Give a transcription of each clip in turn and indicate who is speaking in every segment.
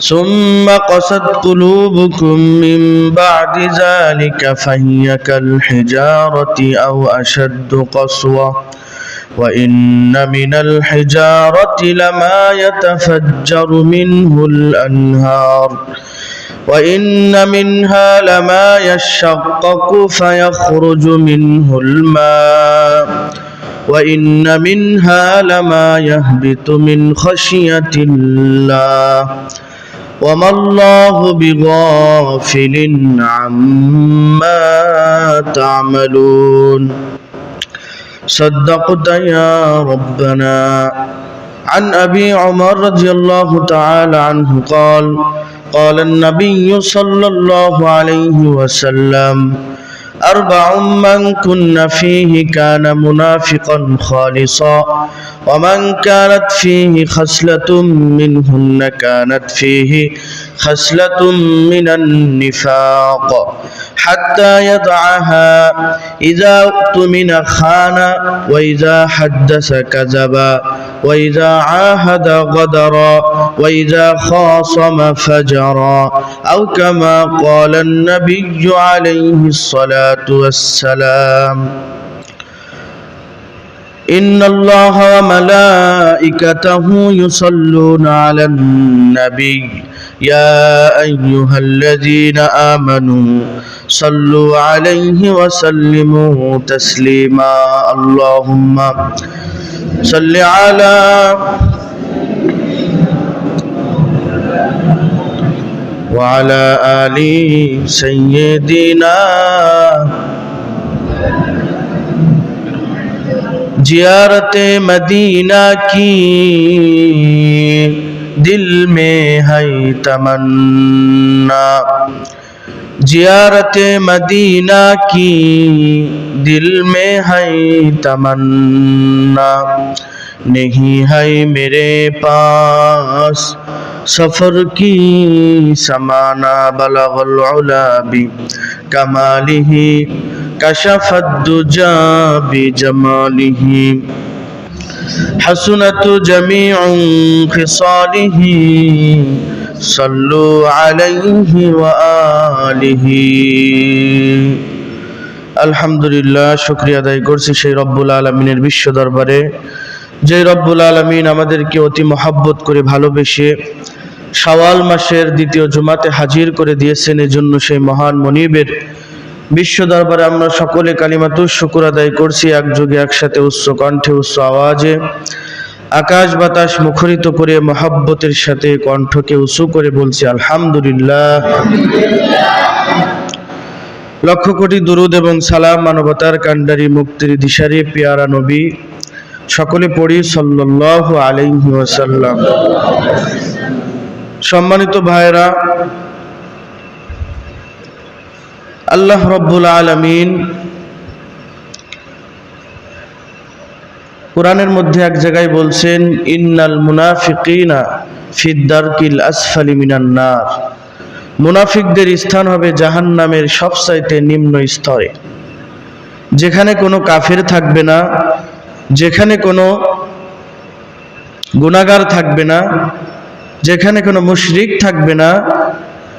Speaker 1: ثم قست قلوبكم من بعد ذلك فهي كالحجارة أو أشد قسوة وإن من الحجارة لما يتفجر منه الأنهار وإن منها لما يشقق فيخرج منه الماء وإن منها لما يهبط من خشية الله وما الله بغافل عما تعملون. صدقت يا ربنا. عن أبي عمر رضي الله تعالى عنه قال قال النبي صلى الله عليه وسلم أربع من كن فيه كان منافقا خالصا. ومن كانت فيه خصلة منهن كانت فيه خصلة من النفاق حتى يضعها إذا اؤتمن خان وإذا حدث كذب وإذا عاهد غدر وإذا خاصم فجرا أو كما قال النبي عليه الصلاة والسلام إن الله وملائكته يصلون على النبي. يا أيها الذين آمنوا صلوا عليه وسلموا تسليما. اللهم صل على وعلى آل سيدنا زیارت مدینہ کی۔ دل میں ہے تمنا۔ زیارت مدینہ کی۔ دل میں ہے تمنا۔ نہیں ہے میرے پاس سفر کی۔ سمانا بلغ العلا بھی کمالی كشف الدجى بجماله حسنت جميع خصاله صلوا عليه وآله আলহামদুলিল্লাহ শুক্রিয়া আদায় করছি সেই রব্বুল আলমিনের বিশ্ব দরবারে যে রব্বুল আলমিন আমাদেরকে অতি মহাব্বত করে ভালোবেসে শাওয়াল মাসের দ্বিতীয় জুমাতে হাজির করে দিয়েছেন এজন্য সেই মহান মনিবের বিশ্ব দরবারে আমরা সকলে কালিমাতু শুকুর আদায় করছি একযোগে একসাথে উচ্চ কণ্ঠে, উচ্চ আওয়াজে। আকাশ বাতাস মুখরিত করে, মহাব্বতের সাথে কণ্ঠকে উঁচু করে বলছি, আলহামদুলিল্লাহ। লক্ষ কোটি দুরুদ এবং সালাম মানবতার কান্ডারি মুক্তির দিশারি, পিয়ারা নবী। সকলে পড়ি, সাল্লাল্লাহু আলাইহি ওয়াসাল্লাম। সম্মানিত ভাইরা আল্লাহ রব্বুল আলমিন কোরআনের মধ্যে এক জায়গায় বলছেন, ইন্নাল মুনাফিকিনা ফিদ্দারকিল আসফালি মিনান্নার মুনাফিকদের স্থান হবে জাহান নামের সবচাইতে নিম্ন স্তরে। যেখানে কোনো কাফের থাকবে না, যেখানে কোনো গুণাগার থাকবে না, যেখানে কোনো মুশরিক থাকবে না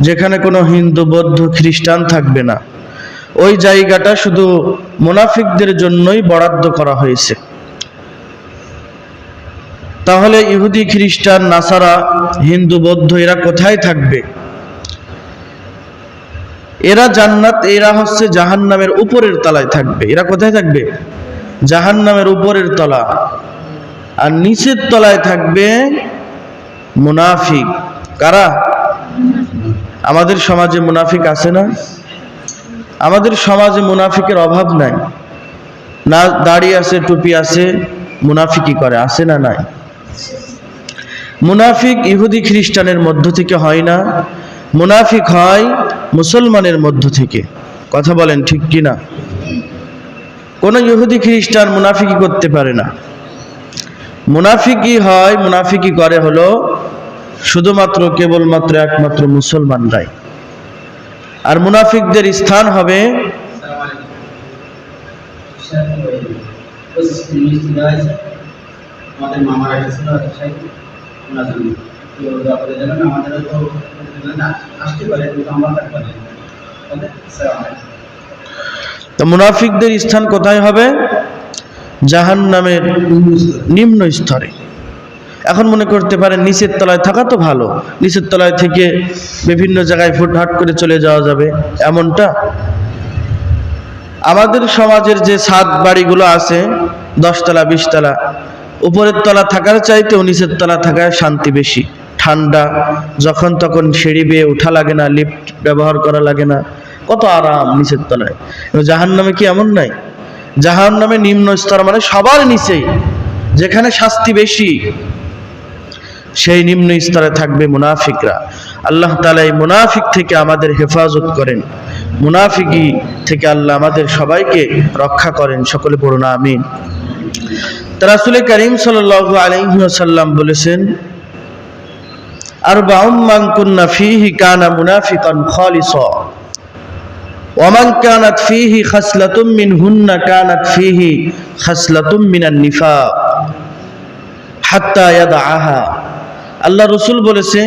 Speaker 1: যেখানে কোনো হিন্দু, বৌদ্ধ, খ্রিস্টান থাকবে না। ওই জায়গাটা শুধু মুনাফিকদের জন্যই বরাদ্দ করা হয়েছে। তাহলে ইহুদি, খ্রিস্টান, নাসারা, হিন্দু, বৌদ্ধ এরা কোথায় থাকবে? এরা জান্নাত, এরা হচ্ছে জাহান নামের উপরের তলায় থাকবে। এরা কোথায় থাকবে? জাহান নামের উপরের তলা। আর নিচের তলায় থাকবে মুনাফিক। কারা? আমাদের সমাজে মুনাফিক আছে না? আমাদের সমাজে মুনাফিকের অভাব নাই। না, দাড়ি আছে, টুপি আছে মুনাফিকি করে, আছে না নাই? মুনাফিক ইহুদি খ্রিস্টানের মধ্য থেকে হয় না। মুনাফিক হয় মুসলমানের মধ্য থেকে। কথা বলেন ঠিক কি না? কোন ইহুদি খ্রিস্টান মুনাফিকি করতে পারে না। মুনাফিকি হয় মুনাফিকি করে হলো শুধুমাত্র কেবলমাত্র একমাত্র মুসলমানরাই। আর মুনাফিকদের স্থান হবে
Speaker 2: তো
Speaker 1: মুনাফিকদের স্থান কোথায় হবে? জাহান নামের নিম্ন স্তরে। এখন মনে করতে পারেন নিচের তলায় থাকা তো ভালো। নিচের তলায় থেকে বিভিন্ন জায়গায় ফুটহাট করে চলে যাওয়া যাবে, এমনটা। আমাদের সমাজের যে সাত বাড়িগুলো আছে, দশতলা, বিশতলা, উপরের তলা থাকার চাইতেও নিচের তলা থাকায় শান্তি বেশি। ঠান্ডা, যখন তখন সিঁড়ি বেয়ে ওঠা লাগে না লিফট ব্যবহার করা লাগে না, কত আরাম নিচের তলায়। জাহান নামে কি এমন নাই? জাহান নামে নিম্ন স্তর মানে সবার নিচেই, যেখানে শাস্তি বেশি। সেই নিম্ন স্তরে থাকবে মুনাফিকরা। আল্লাহ তালা এই মুনাফিক থেকে আমাদের হেফাজত করেন। মুনাফিকি থেকে আল্লাহ আমাদের সবাইকে রক্ষা করেন, সকলে পড়ুন, আমিন। রাসুল করিম সাল আলহিহাসাল্লাম বলেছেন আর বাউম্মান ফিহি কানা মুনাফিকান খালিস ওমান ফিহি খাসলাতুম হুন্না কানাত ফিহি খাসলাতুম মিনান নিফাক, হাত্তা ইয়াদাআহা। আল্লাহ রসুল বলেছে,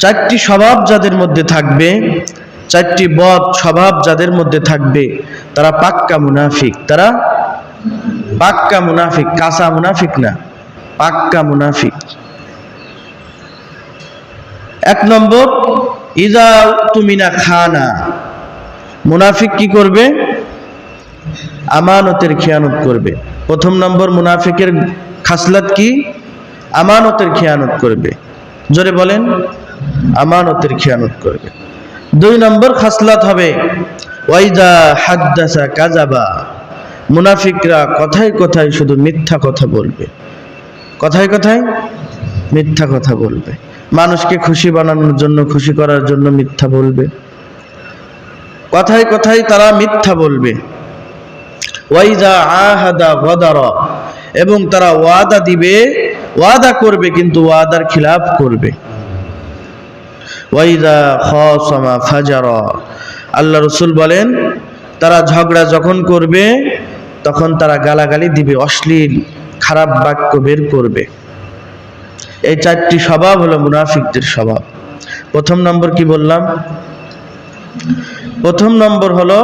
Speaker 1: চারটি স্বভাব যাদের মধ্যে থাকবে, চারটি বদ স্বভাব যাদের মধ্যে থাকবে, তারা পাক্কা মুনাফিক, তারা পাক্কা মুনাফিক, কাঁচা মুনাফিক না, পাক্কা মুনাফিক। এক নম্বর, ইদা তুমিনা খানা, মুনাফিক কি করবে? আমানতের খেয়ানত করবে। প্রথম নম্বর, মুনাফিকের খাসলাত কি? আমানতের খেয়ানত করবে। জোরে বলেন, আমানতের খেয়ানত করবে। দুই নম্বর খাসলাত হবে, ওয়াইদা হাদ্দাসা কাজাবা মুনাফিকরা কথায় কথায় শুধু মিথ্যা কথা বলবে। কথায় কথায় মিথ্যা কথা বলবে। মানুষকে খুশি বানানোর জন্য, খুশি করার জন্য মিথ্যা বলবে। কথায় কথায় তারা মিথ্যা বলবে। ওয়াইদা আহাদা গদার এবং তারা ওয়াদা দিবে, ওয়াদা করবে কিন্তু ওয়াদার খিলাফ করবে। ওয়াইদা আল্লাহ রসুল বলেন, তারা ঝগড়া যখন করবে, তখন তারা গালাগালি দিবে, অশ্লীল, খারাপ বাক্য বের করবে। এই চারটি স্বভাব হলো মুনাফিকদের স্বভাব। প্রথম নম্বর কি বললাম? প্রথম নম্বর হলো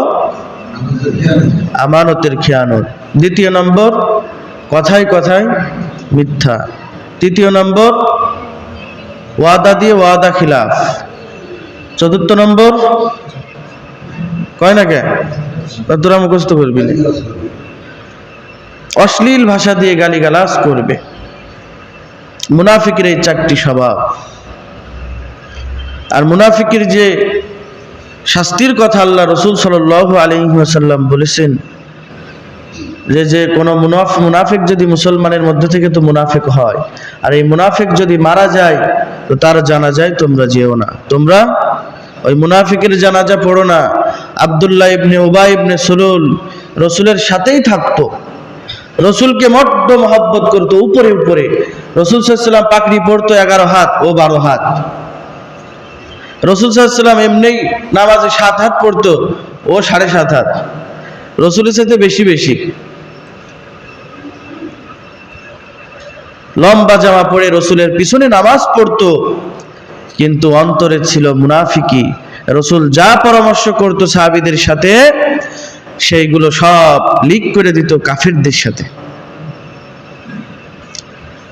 Speaker 1: আমানতের খেয়ানত। দ্বিতীয় নম্বর কথায় কথায় মিথ্যা। তৃতীয় নম্বর, ওয়াদা দিয়ে ওয়াদা খিলাফ। চতুর্থ নম্বর, কয় না কে? তোরা মুখস্থ করবি অশ্লীল ভাষা দিয়ে গালিগালাজ করবে। মুনাফিকের এই চারটি স্বভাব। আর মুনাফিকের যে শাস্তির কথা আল্লাহ রসুল সাল আলহিহাসাল্লাম বলেছেন যে যে কোনো মুনাফ, মুনাফিক যদি মুসলমানের মধ্যে থেকে তো মুনাফিক হয়। আর এই মুনাফিক যদি মারা যায়, তো তার জানা যায় তোমরা যেও না। তোমরা ওই মুনাফিকের জানাজা পড়ো না। আবদুল্লাহ ইবনে উবাই ইবনে সুলুল রসুলের সাথেই থাকতো। রসুলকে মড্ড মহব্বত করতো, উপরে উপরে। রসুল সাল্লাম পাকড়ি পড়তো এগারো হাত, ও বারো হাত। রসুল সাল্লাম এমনি নামাজে সাত হাত পড়তো, ও সাড়ে সাত হাত। রসুলের সাথে বেশি বেশি। লম্বা জামা পরে রসুলের পিছনে নামাজ পড়তো। কিন্তু অন্তরে ছিল মুনাফিকি। রসুল যা পরামর্শ করত সাহাবিদের সাথে, সেইগুলো সব লিক করে দিত কাফিরদের সাথে।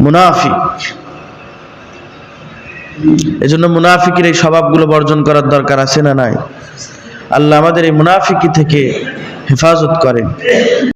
Speaker 1: মুনাফিক। এজন্য মুনাফিকের এই স্বভাবগুলো বর্জন করার দরকার আছে না নাই? আল্লাহ আমাদের এই মুনাফিকি থেকে হেফাজত করেন।